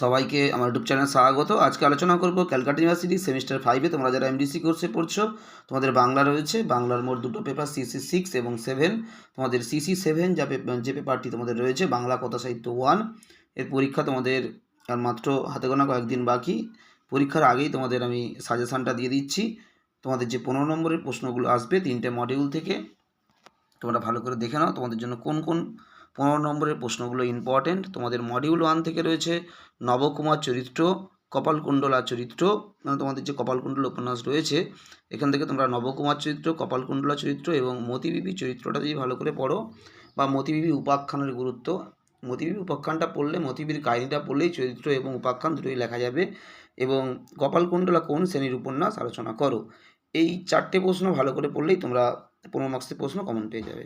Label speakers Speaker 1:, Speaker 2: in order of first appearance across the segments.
Speaker 1: সবাইকে আমার YouTube channel স্বাগত। আজকে আলোচনা করব ক্যালকাটা ইউনিভার্সিটি সেমিস্টার ফাইভে। তোমরা যারা এমডিসি কোর্সে পড়ছো, তোমাদের বাংলা রয়েছে। বাংলার মোট দুটো পেপার সিসি সিক্স এবং সেভেন তোমাদের সিসি সেভেন যা যে পেপারটি তোমাদের রয়েছে, বাংলা কথা সাহিত্য ওয়ানের পরীক্ষা তোমাদের আর মাত্র হাতে গোনা কয়েকদিন বাকি। পরীক্ষার আগেই তোমাদের আমি সাজেশানটা দিয়ে দিচ্ছি। তোমাদের যে পনেরো নম্বরের প্রশ্নগুলো আসবে তিনটে মডিউল থেকে, তোমরা ভালো করে দেখে নাও তোমাদের জন্য কোন কোন পনেরো নম্বরের প্রশ্নগুলো ইম্পর্টেন্ট তোমাদের মডিউল ওয়ান থেকে রয়েছে নবকুমার চরিত্র, কপালকুণ্ডলা চরিত্র। মানে তোমাদের যে কপালকুণ্ডলা উপন্যাস রয়েছে, এখান থেকে তোমরা নবকুমার চরিত্র, কপালকুণ্ডলা চরিত্র এবং মতিবিবি চরিত্রটা যদি ভালো করে পড়ো বা মতিবিবি উপাখ্যানের গুরুত্ব, মতিবিবি উপাখ্যানটা পড়লে, মতিবির কাহিনীটা পড়লেই চরিত্র এবং উপাখ্যান দুটোই লেখা যাবে এবং কপালকুণ্ডলা কোন শ্রেণির উপন্যাস আলোচনা করো। এই চারটে প্রশ্ন ভালো করে পড়লেই তোমরা পনেরো মার্ক্সের প্রশ্ন কমন পেয়ে যাবে।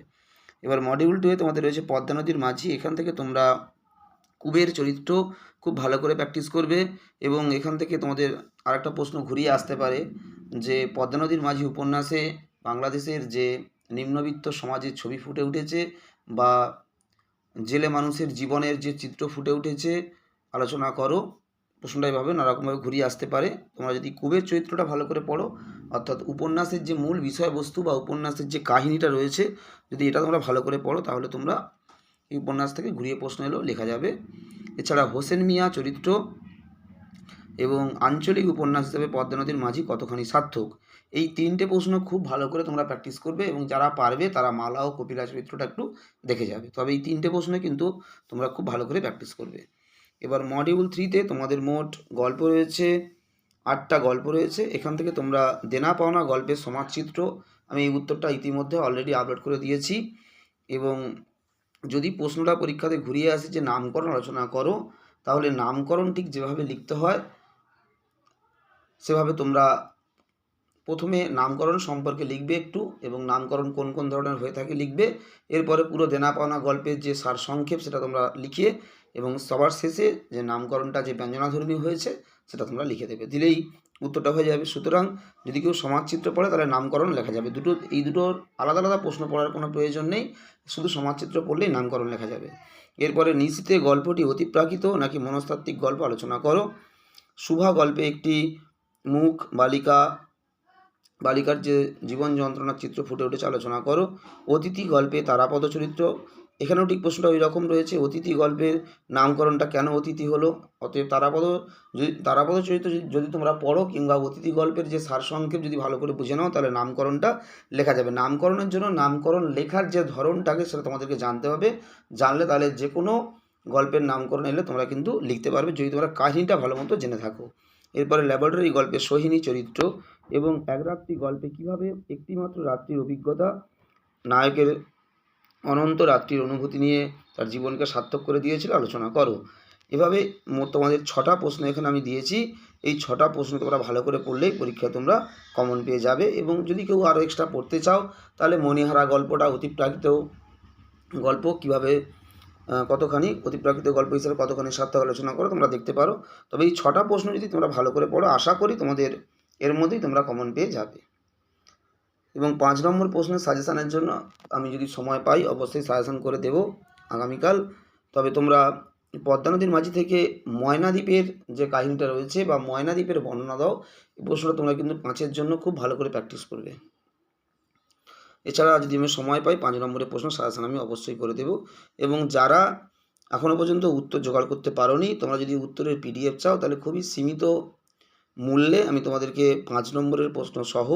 Speaker 1: এবার মডিউল টুয়ে তোমাদের রয়েছে পদ্মা নদীর মাঝি। এখান থেকে তোমরা কুবের চরিত্র খুব ভালো করে প্র্যাকটিস করবে এবং এখান থেকে তোমাদের আরেকটা প্রশ্ন ঘুরিয়ে আসতে পারে যে পদ্মা নদীর মাঝি উপন্যাসে বাংলাদেশের যে নিম্নবিত্ত সমাজের ছবি ফুটে উঠেছে বা জেলে মানুষের জীবনের যে চিত্র ফুটে উঠেছে, আলোচনা করো। প্রশ্নটা এভাবে নানারকমভাবে ঘুরিয়ে আসতে পারে। তোমরা যদি কুবের চরিত্রটা ভালো করে পড়ো, অর্থাৎ উপন্যাসের যে মূল বিষয়বস্তু বা উপন্যাসের যে কাহিনীটা রয়েছে, যদি এটা তোমরা ভালো করে পড়ো, তাহলে তোমরা এই উপন্যাস থেকে ঘুরিয়ে প্রশ্ন এলো লেখা যাবে। এছাড়া হোসেন মিয়া চরিত্র এবং আঞ্চলিক উপন্যাস হিসেবে পদ্মা নদীর মাঝি কতখানি সার্থক? এই তিনটে প্রশ্ন খুব ভালো করে তোমরা প্র্যাকটিস করবে এবং যারা পারবে, তারা মালা ও কপিলা চরিত্রটা একটু দেখে যাবে। তবে এই তিনটে প্রশ্ন কিন্তু তোমরা খুব ভালো করে প্র্যাকটিস করবে। এবার মডিউল থ্রিতে তোমাদের মোট গল্প রয়েছে, আটটা গল্প রয়েছে। এখান থেকে তোমরা দেনা পাওনা গল্পের সমাজচিত্র, আমি এই উত্তরটা ইতিমধ্যে অলরেডি আপলোড করে দিয়েছি। এবং যদি প্রশ্নটা পরীক্ষাতে ঘুরিয়ে আসে যে নামকরণ আলোচনা করো, তাহলে নামকরণ ঠিক যেভাবে লিখতে হয়, সেভাবে তোমরা প্রথমে নামকরণ সম্পর্কে লিখবে একটু এবং নামকরণ কোন কোন ধরনের হয়ে থাকে লিখবে। এরপরে পুরো দেনা পাওনা গল্পের যে সারসংক্ষেপ সেটা তোমরা লিখিয়ে এবং সবার শেষে যে নামকরণটা যে ব্যঞ্জনাধর্মী হয়েছে, সেটা তোমরা লিখে দেবে। দিলেই উত্তরটা হয়ে যাবে। সুতরাং যদি কেউ সমাজচিত্র পড়ে, তাহলে নামকরণ লেখা যাবে। দুটো, এই দুটোর আলাদা আলাদা প্রশ্ন পড়ার কোনো প্রয়োজন নেই। শুধু সমাজচিত্র পড়লেই নামকরণ লেখা যাবে। এরপরে নিশ্চিতে গল্পটি অতিপ্রাকৃত নাকি মনস্তাত্ত্বিক গল্প আলোচনা করো। শুভা গল্পে একটি মুখ বালিকা, বালিকার যে জীবন যন্ত্রণার চিত্র ফুটে উঠেছে, আলোচনা করো। অতিথি গল্পে তারাপদ চরিত্র এখানেও ঠিক প্রশ্নটা ওই রকম রয়েছে, অতিথি গল্পের নামকরণটা কেন অতিথি হলো? অতএব তারাপদ, যদি, তারাপদ চরিত্র যদি- তোমরা পড়ো কিংবা অতিথি গল্পের যে সারসংক্ষেপ যদি ভালো করে বুঝে নাও, তাহলে নামকরণটা লেখা যাবে। নামকরণের জন্য নামকরণ লেখার যে ধরনটাকে সেটা তোমাদেরকে জানতে হবে। জানলে তাহলে যে কোনো গল্পের নামকরণ এলে তোমরা কিন্তু লিখতে পারবে, যদি তোমরা কাহিনীটা ভালো মতো জেনে থাকো। এরপরে ল্যাবরেটরি গল্পে সোহিনী চরিত্র এবং এক রাত্রি গল্পে কীভাবে একটিমাত্র রাত্রির অভিজ্ঞতা নায়কের অনন্ত রাত্রির অনুভূতি নিয়ে তার জীবনকে সার্থক করে দিয়েছিল, আলোচনা করো। এভাবে তোমাদের ছটা প্রশ্ন এখানে আমি দিয়েছি। এই ছটা প্রশ্ন তোমরা ভালো করে পড়লেই পরীক্ষায় তোমরা কমন পেয়ে যাবে এবং যদি কেউ আরও এক্সট্রা পড়তে চাও, তাহলে মণিহারা গল্পটা অতিপ্রাকৃত গল্প কীভাবে কতখানি অতিপ্রাকৃত গল্প হিসেবে কতখানি সার্থক আলোচনা করো তোমরা দেখতে পারো। তবে এই ছটা প্রশ্ন যদি তোমরা ভালো করে পড়ো, আশা করি তোমাদের এর মধ্যেই তোমরা কমন পেয়ে যাবে। এবং পাঁচ নম্বর প্রশ্নের সাজেশানের জন্য আমি যদি সময় পাই, অবশ্যই সাজেশান করে দেব আগামীকাল। তবে তোমরা পদ্মা নদীর মাঝি থেকে ময়না দ্বীপের যে কাহিনীটা রয়েছে বা ময়না দ্বীপের বর্ণনা দাও, এই প্রশ্নটা তোমরা কিন্তু পাঁচের জন্য খুব ভালো করে প্র্যাকটিস করবে। এছাড়া যদি আমি সময় পাই, পাঁচ নম্বরের প্রশ্ন সাজেশান আমি অবশ্যই করে দেব। এবং যারা এখনও পর্যন্ত উত্তর জোগাড় করতে পারোনি, তোমরা যদি উত্তরের পিডিএফ চাও, তাহলে খুবই সীমিত মূল্যে আমি তোমাদেরকে পাঁচ নম্বরের প্রশ্ন সহ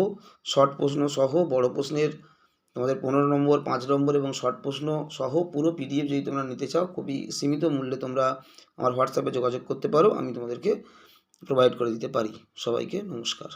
Speaker 1: শর্ট প্রশ্ন সহ, বড় প্রশ্নের তোমাদের পনেরো নম্বর, পাঁচ নম্বর এবং শর্ট প্রশ্ন সহ পুরো পিডিএফ যদি তোমরা নিতে চাও, খুবই সীমিত মূল্যে তোমরা আমার হোয়াটসঅ্যাপে যোগাযোগ করতে পারো, আমি তোমাদেরকে প্রোভাইড করে দিতে পারি। সবাইকে নমস্কার।